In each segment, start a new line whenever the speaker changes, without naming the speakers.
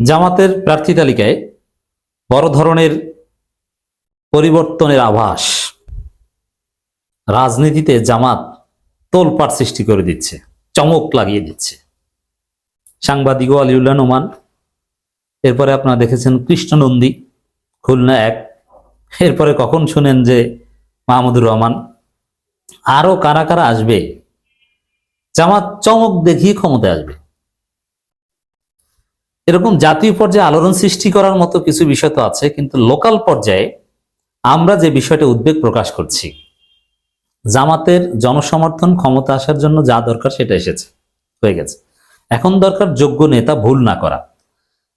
জামাতের প্রার্থী তালিকায় বড় ধরনের পরিবর্তনের আভাস রাজনীতিতে জামাত তোলপাট সৃষ্টি করে দিচ্ছে, চমক লাগিয়ে দিচ্ছে। সাংবাদিক আলিউল্লাহ নোমান এরপরে আপনারা দেখেছেন কৃষ্ণনন্দী, খুলনা এক। এরপরে কখন শুনেন যে মাহমুদুর রহমান? আরও কারা কারা আসবে? জামাত চমক দেখিয়ে ক্ষমতায় আসবে। এরকম জাতীয় পর্যায়ে আলোড়ন সৃষ্টি করার মতো কিছু বিষয় তো আছে, কিন্তু লোকাল পর্যায়ে আমরা যে বিষয়টা উদ্বেগ প্রকাশ করছি, জামাতের জনসমর্থন ক্ষমতা আসার জন্য যা দরকার সেটা এসেছে, হয়ে গেছে। এখন দরকার যোগ্য নেতা ভুল না করা।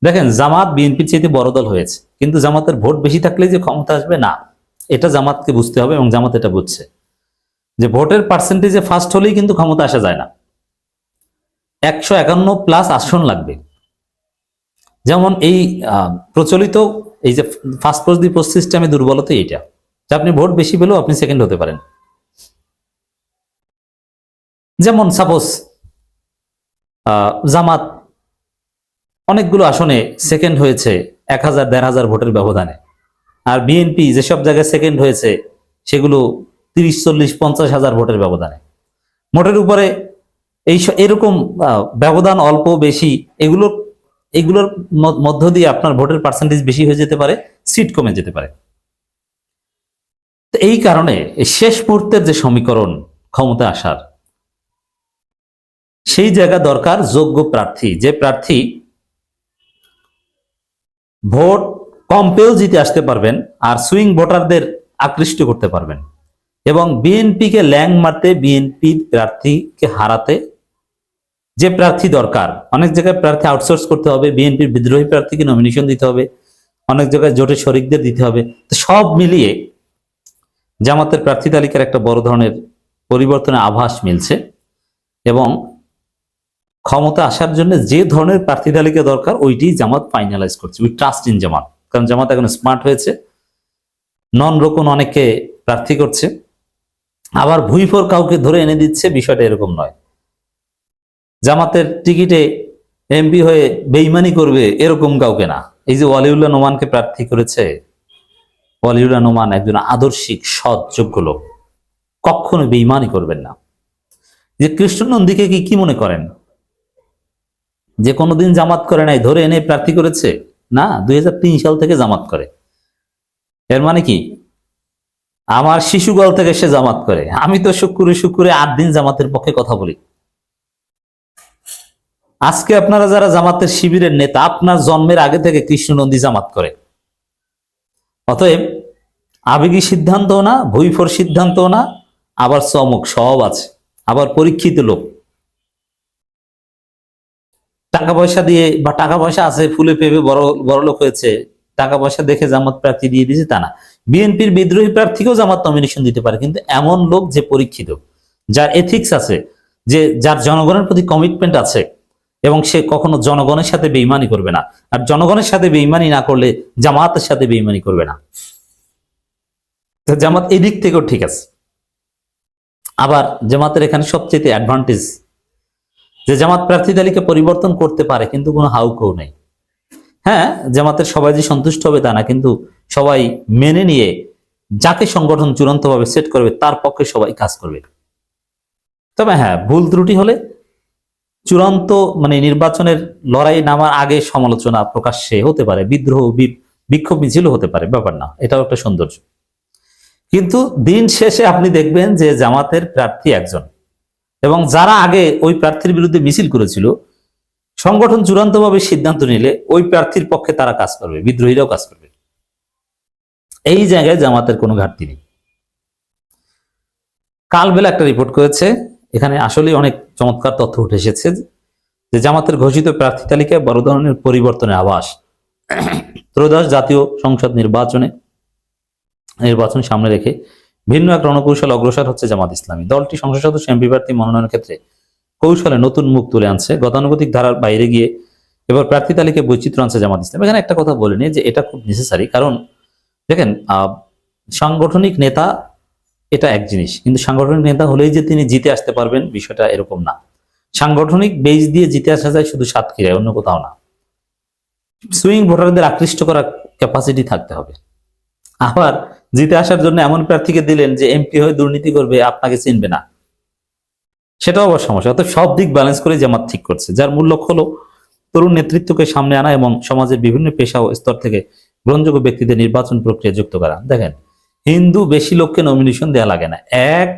দেখেন, জামাত বিএনপির চাইতে বড় দল হয়েছে, কিন্তু জামাতের ভোট বেশি থাকলে যে ক্ষমতা আসবে, না। এটা জামাতকে বুঝতে হবে এবং জামাত এটা বুঝছে। যে ভোটের পার্সেন্টেজে ফার্স্ট হলেই কিন্তু ক্ষমতা আসা যায় না। একশো একান্ন প্লাস আসন লাগবে। যেমন এই প্রচলিত এই যে ফার্স্ট পোস্ট দি পোস্ট সিস্টেমে দুর্বলতা এইটা। যে আপনি ভোট বেশি পেলেও আপনি সেকেন্ড হতে পারেন। যেমন সাপোজ জামাত অনেকগুলো আসনে সেকেন্ড হয়েছে এক হাজার, দেড় হাজার ভোটের ব্যবধানে। আর বিএনপি যেসব জায়গায় সেকেন্ড হয়েছে, সেগুলো তিরিশ, চল্লিশ, পঞ্চাশ হাজার ভোটের ব্যবধানে। মোটের উপরে এই এরকম ব্যবধান অল্প, বেশি এগুলো এগুলোর মধ্য দিয়ে আপনার ভোটের পার্সেন্টেজ বেশি হয়ে যেতে পারে সিট কমে যেতে পারে। তো এই কারণে শেষ মুহূর্তের যে সমীকরণ ক্ষমতা আসার, সেই জায়গা দরকার যোগ্য প্রার্থী। যে প্রার্থী ভোট কম পেয়েও জিতে আসতে পারবেন আর সুইং ভোটারদের আকৃষ্ট করতে পারবেন। এবং বিএনপিকে ল্যাং মারতে বিএনপি প্রার্থীকে হারাতে যে প্রার্থী দরকার, অনেক জায়গায় প্রার্থী আউটসোর্স করতে হবে, বিএনপির বিদ্রোহী প্রার্থীকে নমিনেশন দিতে হবে, অনেক জায়গায় জোটে শরিকদের দিতে হবে। তো সব মিলিয়ে জামাতের প্রার্থী তালিকার একটা বড় ধরনের পরিবর্তনের আভাস মিলছে এবং ক্ষমতা আসার জন্য যে ধরনের প্রার্থী তালিকা দরকার, ওইটি জামাত ফাইনালাইজ করছে। We trust in Jamaat. কারণ জামাত এখন স্মার্ট হয়েছে। নন রোকন অনেকে প্রার্থী করছে। আবার ভুইফোর কাউকে ধরে এনে দিচ্ছে, বিষয়টা এরকম নয়। জামাতের টিকিটে এমপি হয়ে বেইমানি করবে এরকম কাউকে না। এই যে ওয়ালিউল্লাহ নোমানকে প্রার্থী করেছে, ওয়ালিউল্লাহ নোমান একজন আদর্শিক সৎ যোগ্য লোক। কখনো বেইমানি করবেন না। যে কৃষ্ণনন্দীকে কি কি মনে করেন? যে কোনোদিন জামাত করে নাই, ধরে এনে প্রার্থী করেছে? না, দুই হাজার তিন সাল থেকে জামাত করে। এর মানে কি? আমার শিশুগল থেকে সে জামাত করে। আমি তো শুক্রে শুক্রে আট দিন জামাতের পক্ষে কথা বলি। আজকে আপনারা যারা জামাতের শিবিরের নেতা, আপনার জন্মের আগে থেকে কৃষ্ণনন্দী জামাত করে। অতএব আবেগী সিদ্ধান্ত না, ভুইফোর সিদ্ধান্ত না, আবার চমক সব আছে, আবার পরীক্ষিত লোক। টাকা পয়সা দিয়ে বা টাকা পয়সা আছে, ফুলে পেবে বড় বড় লোক হয়েছে, টাকা পয়সা দেখে জামাত প্রার্থী দিয়ে দিয়েছে, তা না। বিএনপির বিদ্রোহী প্রার্থীকেও জামাত নমিনেশন দিতে পারে, কিন্তু এমন লোক যে পরীক্ষিত, যার এথিক্স আছে, যে, যার জনগণের প্রতি কমিটমেন্ট আছে এবং সে কখনো জনগণের সাথে বেইমানি করবে না। আর জনগণের সাথে বেইমানি না করলে জামাতের সাথে বেইমানি করবে না। জামাত এদিক থেকেও ঠিক আছে। আবার জামাতের এখানে সবচেয়ে অ্যাডভান্টেজ যে জামাত প্রার্থী তালিকা পরিবর্তন করতে পারে, কিন্তু কোনো হাউকেও নেই। হ্যাঁ জামাতের সবাই যে সন্তুষ্ট হবে তা না, কিন্তু সবাই মেনে নিয়ে যাকে সংগঠন চূড়ান্তভাবে সেট করবে, তার পক্ষে সবাই কাজ করবে। তবে হ্যাঁ ভুল ত্রুটি হলে চূড়ান্ত মানে নির্বাচনের লড়াই নামার আগে সমালোচনা প্রকাশ্যে হতে পারে, বিদ্রোহ বিক্ষোভ মিছিলও হতে পারে, ব্যাপার না, এটাও একটা সৌন্দর্য। কিন্তু দিন শেষে আপনি দেখবেন যে জামাতের প্রার্থী একজন। এবং যারা আগে ওই প্রার্থীর বিরুদ্ধে মিছিল করেছিল, সংগঠন চূড়ান্তভাবে সিদ্ধান্ত নিলে ওই প্রার্থীর পক্ষে তারা কাজ করবে, বিদ্রোহীরাও কাজ করবে। এই জায়গায় জামাতের কোনো ঘাটতি নেই। কালবেলা একটা রিপোর্ট করেছে এখানে আসলে অনেক চমৎকার তথ্য উঠে এসেছে যে জামাতের ঘোষিত প্রার্থী তালিকায় বড় ধরনের পরিবর্তনের আভাস। ত্রয়োদশ জাতীয় সংসদ নির্বাচনে, নির্বাচন সামনে রেখে ভিন্ন এক রণকৌশল অগ্রসর হচ্ছে জামাত ইসলামী। দলটি সংসদ সদস্য এমপি প্রার্থী মনোনয়নের ক্ষেত্রে কৌশলে নতুন মুখ তুলে আনছে। গতানুগতিক ধারার বাইরে গিয়ে এবার প্রার্থী তালিকায় বৈচিত্র্য আনছে জামাত ইসলাম। এখানে একটা কথা বলিনি যে এটা খুব নেসেসারি কারণ দেখেন সাংগঠনিক নেতা এটা এক জিনিস। কিন্তু সাংগঠনিক নেতা হলেই যে তিনি জিতে আসতে পারবেন বিষয়টা এরকম না। সাংগঠনিক বেজ দিয়ে জিতে আসা যায় শুধু সাতক্ষীরায়, অন্য কোথাও না। সুইং ভোটারদের আকৃষ্ট করার ক্যাপাসিটি থাকতে হবে। আবার জিতে আসার জন্য এমন প্রার্থীকে দিলেন যে এমপি হয়ে দুর্নীতি করবে, আপনাকে চিনবে না। সেটাও আবার সমস্যা। অর্থাৎ সব দিক ব্যালেন্স করে জামাত ঠিক করছে। যার মূল লক্ষ্য হলো তরুণ নেতৃত্বকে সামনে আনা এবং সমাজের বিভিন্ন পেশা ও স্তর থেকে গ্রহণযোগ্য ব্যক্তিদের নির্বাচন প্রক্রিয়া যুক্ত করা। দেখেন হিন্দু বেশি লোককে নমিনেশন দেওয়া লাগে না। এক,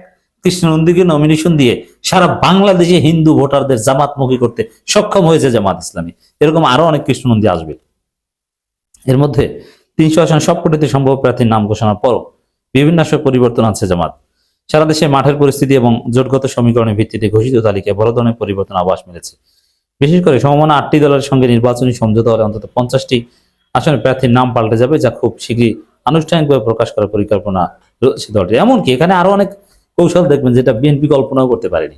কৃষ্ণনন্দীকে নমিনেশন দিয়ে সারা বাংলাদেশে হিন্দু ভোটারদের জামাতমুখী করতে সক্ষম হয়েছে জামাত ইসলামী। এরকম আরও অনেক কৃষ্ণনন্দী আসবে। এর মধ্যে তিনশো আসন সবকটিতে সম্ভব প্রার্থীর নাম ঘোষণার পরও বিভিন্ন পরিবর্তন আছে জামাত। সারা দেশে মাঠের পরিস্থিতি এবং জোটগত সমীকরণের ভিত্তিতে ঘোষিত তালিকায় বড় ধরনের পরিবর্তন আবাস মিলেছে। বিশেষ করে সমমানা আটটি দলের সঙ্গে নির্বাচনী সমঝোতা হলে অন্তত পঞ্চাশটি আসনে প্রার্থীর নাম পাল্টে যাবে, যা খুব শীঘ্রই আনুষ্ঠানিকভাবে প্রকাশ করার পরিকল্পনা রয়েছে দলটির। এমনকি এখানে আরও অনেক কৌশল দেখবেন যেটা বিএনপি কল্পনাও করতে পারেনি।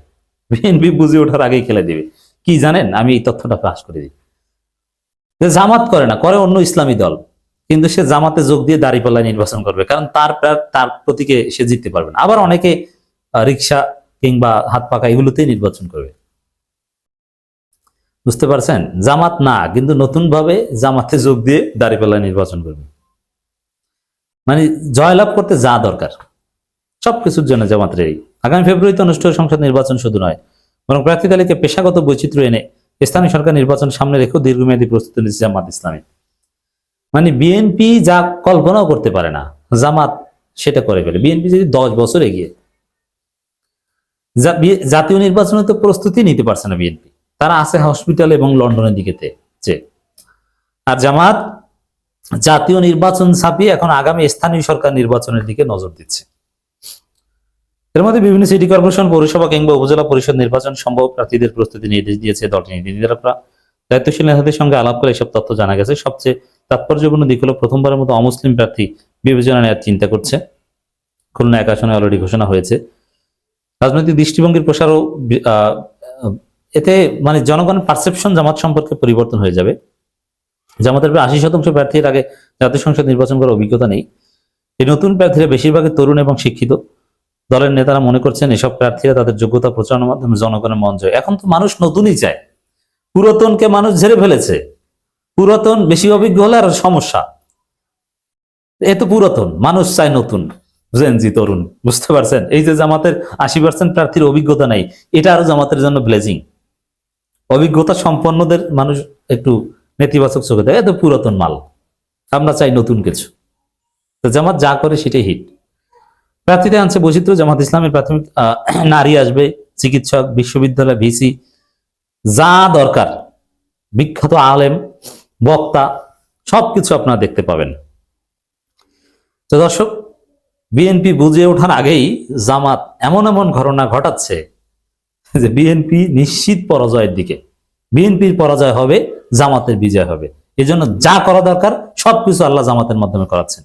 বিএনপি বুঝে ওঠার আগেই খেলে দিবে। কি জানেন? আমি এই তথ্যটা ফাঁস করে দিই। জামাত করে না, করে অন্য ইসলামী দল। কিন্তু সে জামাতে যোগ দিয়ে দাঁড়িপাল্লায় নির্বাচন করবে। কারণ তার তার প্রতীকে সে জিততে পারবে না। আবার অনেকে রিক্সা কিংবা হাত পাকা এগুলোতেই নির্বাচন করবে। বুঝতে পারছেন? জামাত না, কিন্তু নতুন ভাবে জামাতে যোগ দিয়ে দাঁড়িপাল্লায় নির্বাচন করবে। মানে জয়লাভ করতে যা দরকার, সবকিছুর জন্য জামাত রেডি আগামী ফেব্রুয়ারিতে অনুষ্ঠিত সংসদ নির্বাচন শুধু নয়, বরং প্রার্থী তালিকায় পেশাগত বৈচিত্র্য এনে স্থানীয় সরকার নির্বাচন সামনে রেখেও দীর্ঘমেয়াদী প্রস্তুতি নিচ্ছে জামাত ইসলামী। মানে বিএনপি যা কল্পনাও করতে পারে না, জামাত সেটা করে ফেলে। বিএনপি যদি দশ বছর এগিয়ে জাতীয় নির্বাচনে তো প্রস্তুতি নিতে পারছে না বিএনপি। তারা আছে হসপিটাল এবং লন্ডনের দিকেতে যে। আর জামাত জাতীয় নির্বাচন ছাপিয়ে এখন আগামী স্থানীয় সরকার নির্বাচনের দিকে নজর দিচ্ছে। এর মধ্যে বিভিন্ন সিটি কর্পোরেশন, পৌরসভা কিংবা উপজেলা পরিষদ নির্বাচন সম্ভব প্রার্থীদের প্রস্তুতি নির্দেশ দিয়েছে দলটির নীতি দায়িত্বশীল নেতাদের সঙ্গে আলাপ করে এসব তথ্য জানা গেছে। সবচেয়ে তাৎপর্যপূর্ণ দিক হলো প্রথমবারের মতো অমুসলিম প্রার্থী বিবেচনা নেওয়ার চিন্তা করছে। খুলনা এক আসনে অলরেডি ঘোষণা হয়েছে। রাজনৈতিক দৃষ্টিভঙ্গির প্রসারও এতে মানে জনগণের পারসেপশন জামাত সম্পর্কে পরিবর্তন হয়ে যাবে। জামাতের প্রায় আশি শতাংশ প্রার্থীর আগে জাতীয় সংসদ নির্বাচন করার অভিজ্ঞতা নেই। এই নতুন প্রার্থীরা বেশিরভাগই তরুণ এবং শিক্ষিত। দলের নেতারা মনে করছেন এসব প্রার্থীরা তাদের যোগ্যতা প্রচারণার মাধ্যমে জনগণের মন জয়। এখন তো মানুষ নতুনই চায়। পুরাতনকে মানুষ ঝেড়ে ফেলেছে। পুরাতন বেশি অভিজ্ঞ হলে আর সমস্যা। এ তো পুরাতন, মানুষ চায় নতুন। জেনজি তরুণ, বুঝতে পারছেন? এই যে জামাতের আশি পার্সেন্ট প্রার্থীর অভিজ্ঞতা নাই, এটা আরও জামাতের জন্য ব্লেজিং অভিজ্ঞতা সম্পন্নদের মানুষ একটু নেতিবাচক চোখে দেয় এত পুরাতন মাল। আমরা চাই নতুন কিছু। তো জামাত যা করে সেটাই হিট প্রার্থীতে আনছে বৈচিত্র্য, জামাত ইসলামের প্রাথমিক নারী আসবে, চিকিৎসক, বিশ্ববিদ্যালয়, ভিসি, যা দরকার। বিখ্যাত আলেম, বক্তা, সবকিছু আপনারা দেখতে পাবেন। তো দর্শক বিএনপি বুঝে ওঠার আগেই জামাত এমন এমন ঘটনা ঘটাচ্ছে যে বিএনপি নিশ্চিত পরাজয়ের দিকে। বিএনপির পরাজয় হবে জামাতের বিজয় হবে। এজন্য যা করা দরকার সবকিছু আল্লাহ জামাতের মাধ্যমে করাচ্ছেন।